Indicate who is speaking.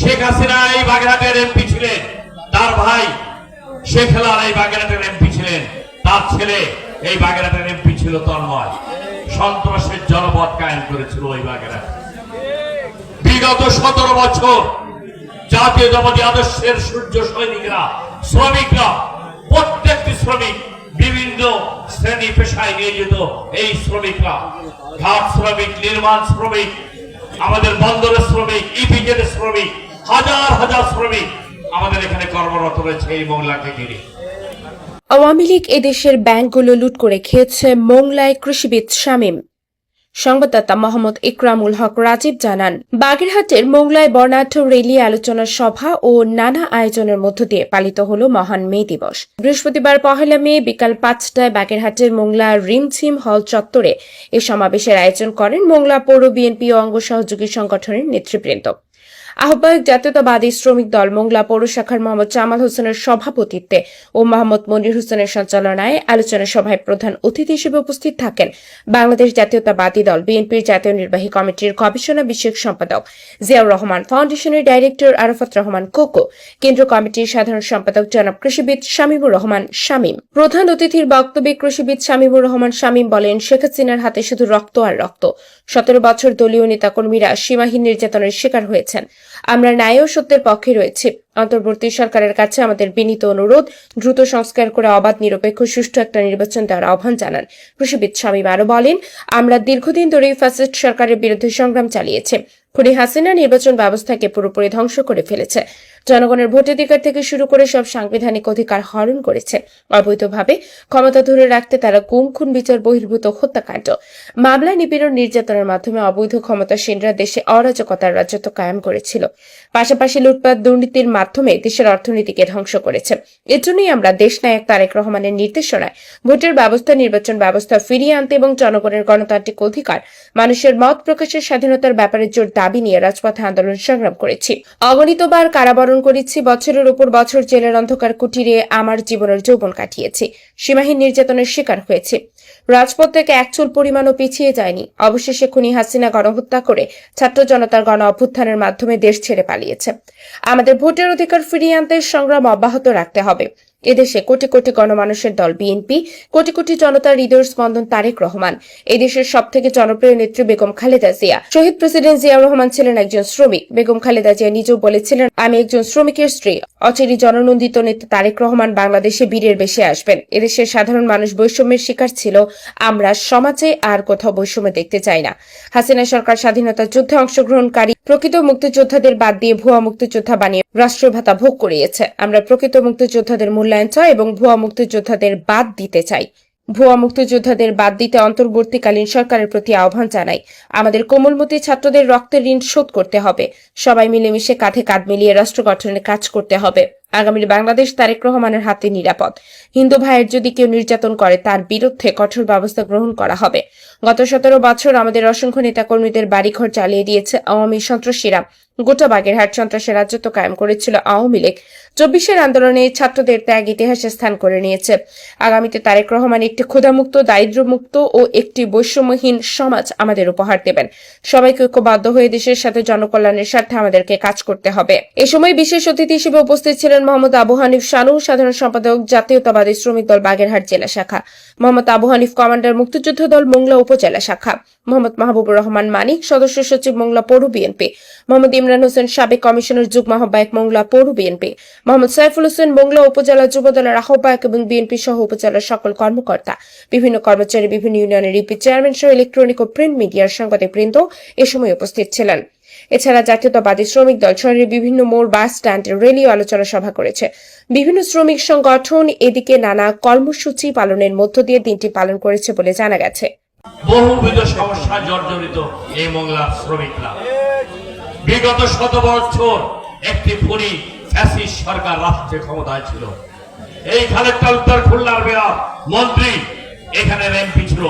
Speaker 1: শেখ হাসিনা এই বাগেরহাটের এমপি ছিলেন। তার ভাই শেখ হেলাল এই বাগেরহাটের এমপি ছিলেন। তার ছেলে এই বাগেরহাটের এমপি ছিল তন্ময়। সন্ত্রাসের জনপদ কায়েম করেছিল ওই বাগেরহাট। বিগত সতেরো বছর জাতীয়তাবাদী আদর্শের সূর্য সৈনিকরা, শ্রমিকরা, প্রত্যেকটি শ্রমিক, বিভিন্ন শ্রেণি পেশায় নিয়োজিত এই শ্রমিকরা, ঘাট শ্রমিক, নির্মাণ শ্রমিক, আমাদের বন্দরের শ্রমিক, ইপিজেড শ্রমিক হাজার হাজার শ্রমিক আমাদের এখানে কর্মরত রয়েছে এই ঘিরে।
Speaker 2: আওয়ামী লীগ এদেশের ব্যাংকগুলো লুট করে খেয়েছে মোংলায় কৃষিবিদ শামীম। সংবাদদাতা মোহাম্মদ ইকরামুল হক রাজীব জানান, বাগেরহাটের মোংলায় বর্ণাঢ্য রেলি আলোচনা সভা ও নানা আয়োজনের মধ্য দিয়ে পালিত হল মহান মে দিবস। বৃহস্পতিবার পহেলা মে বিকাল পাঁচটায় বাগেরহাটের মোংলা রিমঝিম হল চত্বরে এ সমাবেশের আয়োজন করেন মোংলা পৌর বিএনপি অঙ্গ সহযোগী সংগঠনের নেতৃবৃন্দ। আহ্বায়ক জাতীয়তাবাদী শ্রমিক দল মোংলা পৌর শাখার মোহাম্মদ জামাল হোসেনের সভাপতিত্বে ও মোহাম্মদ মনির হোসেনের সঞ্চালনায় আলোচনা সভায় প্রধান অতিথি হিসেবে উপস্থিত থাকেন বাংলাদেশ জাতীয়তাবাদী দল বিএনপির জাতীয় নির্বাহী কমিটির গবেষণা বিষয়ক সম্পাদক জিয়াউর রহমান, ফাউন্ডেশনের ডাইরেক্টর আরাফাত রহমান কোকো, কেন্দ্রীয় কমিটির সাধারণ সম্পাদক জনাব কৃষিবিদ শামীমুর রহমান শামীম। প্রধান অতিথির বক্তব্যে কৃষিবিদ শামীমুর রহমান শামীম বলেন, শেখ হাসিনার হাতে শুধু রক্ত আর রক্ত। সতেরো বছর দলীয় নেতাকর্মীরা সীমাহীন নির্যাতনের শিকার হয়েছেন। আমরা ন্যায় ও সত্যের পক্ষে রয়েছি। অন্তর্বর্তী সরকারের কাছে আমাদের বিনীত অনুরোধ, দ্রুত সংস্কার করে অবাধ, নিরপেক্ষ, সুষ্ঠু একটা নির্বাচন দেওয়ার আহ্বান জানান। কৃষিবিদ স্বামী আরও বলেন, আমরা দীর্ঘদিন ধরেই ফ্যাসিস্ট সরকারের বিরুদ্ধে সংগ্রাম চালিয়েছে। খুনি হাসিনা নির্বাচন ব্যবস্থাকে পুরোপুরি ধ্বংস করে ফেলেছে। জনগণের ভোটাধিকার থেকে শুরু করে সব সাংবিধানিক অধিকার হরণ করেছে। অবৈধভাবে ক্ষমতা ধরে রাখতে তারা গুম, খুন, বিচার, বহির্ভূত হত্যাকাণ্ড। মামলা নিপীড়ন নির্যাতনের মাধ্যমে অবৈধ ক্ষমতাসীনরা দেশে অরাজকতার রাজত্ব কায়েম করেছিল। পাশাপাশি লুটপাট, দুর্নীতির মাধ্যমে দেশের অর্থনীতিকে ধ্বংস করেছে। এর জন্যই আমরা দেশনায়ক তারেক রহমানের নির্দেশনায় ভোটের ব্যবস্থা, নির্বাচন ব্যবস্থা ফিরিয়ে আনতে এবং জনগণের গণতান্ত্রিক অধিকার, মানুষের মত প্রকাশের স্বাধীনতার ব্যাপারে জোর দাবি নিয়ে রাজপথে আন্দোলন সংগ্রাম করেছি। অগণিতবার কারাবরণ করেছি বছরের উপর বছর জেলের অন্ধকার কুটিরে আমার জীবনের যৌবন কাটিয়েছি। সীমাহীন নির্যাতনের শিকার হয়েছে। রাজপথ থেকে এক চুল পরিমাণও পিছিয়ে যায়নি। অবশেষে খুনি হাসিনা গণহত্যা করে ছাত্র জনতার গণ অভ্যুত্থানের মাধ্যমে দেশ ছেড়ে পালিয়েছে। আমাদের ভোটের অধিকার ফিরিয়ে আনতে সংগ্রাম অব্যাহত রাখতে হবে। এদেশে কোটি কোটি গণমানুষের দল বিএনপি, কোটি কোটি জনতার হৃদয়ের স্পন্দন তারেক রহমান। এদেশের সব থেকে জনপ্রিয় নেত্রী বেগম খালেদা জিয়া। শহীদ প্রেসিডেন্ট জিয়াউর রহমান ছিলেন একজন শ্রমিক। বেগম খালেদা জিয়া নিজেও বলেছিলেন, আমি একজন শ্রমিকের স্ত্রী। অচিরি জননন্দিত নেতা তারেক রহমান বাংলাদেশে বীরের বেশে আসবেন। এদেশের সাধারণ মানুষ বৈষম্যের শিকার ছিল। আমরা সমাজে আর কোথাও বৈষম্য দেখতে চাই না। হাসিনা সরকার স্বাধীনতা যুদ্ধে অংশগ্রহণকারী প্রকৃত মুক্তিযোদ্ধাদের বাদ দিয়ে ভুয়া মুক্তিযোদ্ধা বানিয়ে রাষ্ট্রীয় ভাতা ভোগ করিয়েছে। আমরা প্রকৃত মুক্তিযোদ্ধাদের মূল্যায়ন এবং ভুয়া মুক্তিযোদ্ধাদের বাদ দিতে চাই ভুয়া মুক্তিযোদ্ধাদের বাদ দিতে অন্তর্বর্তীকালীন সরকারের প্রতি আহ্বান জানাই আমাদের কোমলমতি ছাত্রদের রক্তের ঋণ শোধ করতে হবে। সবাই মিলেমিশে কাঁধে কাঁধ মিলিয়ে রাষ্ট্র গঠনের কাজ করতে হবে। আগামীর বাংলাদেশ তারেক রহমানের হাতে নিরাপদ। হিন্দু ভাইয়ের যদি কেউ নির্যাতন করে, তার বিরুদ্ধে কঠোর ব্যবস্থা গ্রহণ করা হবে। গত সতেরো বছর আমাদের অসংখ্য নেতাকর্মীদের বাড়িঘর চালিয়ে দিয়েছে আওয়ামী সন্ত্রাসীরা। গোটা বাগেরহাট সন্ত্রাসের রাজত্ব কায়েম করেছিল আওয়ামী লীগ। চব্বিশের আন্দোলনে ছাত্রদের ত্যাগ ইতিহাসে স্থান করে নিয়েছে। আগামীতে তারেক রহমান একটি ক্ষুধামুক্ত, দারিদ্র্যমুক্ত ও একটি বৈষম্যহীন সমাজ আমাদের উপহার দেবেন। সবাইকে ঐক্যবদ্ধ হয়ে দেশের সাথে জনকল্যাণের স্বার্থে আমাদেরকে কাজ করতে হবে। এ সময় বিশেষ অতিথি হিসেবে উপস্থিত ছিলেন মোহাম্মদ আবু হানিফ শানু, সাধারণ সম্পাদক জাতীয়তাবাদী শ্রমিক দল বাগেরহাট জেলা শাখা। মোহাম্মদ আবু হানিফ কমান্ডার মুক্তিযুদ্ধ দল মোংলা উপজেলা শাখা। মোহাম্মদ মাহবুবুর রহমান মানিক, সদস্য সচিব মোংলা পৌর বিএনপি। মোহাম্মদ ইমরান হোসেন সাবেক কমিশনার, যুগ্ম আহ্বায়ক মোংলা পৌর বিএনপি। মোহাম্মদ সাইফুল হোসেন মোংলা উপজেলা যুব দলের আহ্বায়ক এবং বিএনপি সহ উপজেলার সকল কর্মকর্তা। বিভিন্ন কর্মচারী, বিভিন্ন ইউনিয়নের ইপি চেয়ারম্যান সহ ইলেকট্রনিক ও প্রিন্ট মিডিয়ার সাংবাদিক বৃন্দ এ সময় উপস্থিত ছিলেন। এছাড়া জাতীয়তাবাদী শ্রমিক দল শহরের বিভিন্ন মোড়, বাস স্ট্যান্ডে রেলি আলোচনা সভা করেছে। বিভিন্ন শ্রমিক সংগঠন এদিকে নানা কর্মসূচি পালনের মধ্য দিয়ে দিনটি পালন করেছে বলে জানা গেছে।
Speaker 1: বহুবিধ সমস্যা জর্জরিত এই মংলার শ্রমিকরা। বিগত শত বছর একটি ফুরি ফ্যাসিস্ট সরকার রাষ্ট্রে ক্ষমতায় ছিল। এই খালেদ তালুকদার খুলনার মেয়র, মন্ত্রী এখানে এমপি ছিল।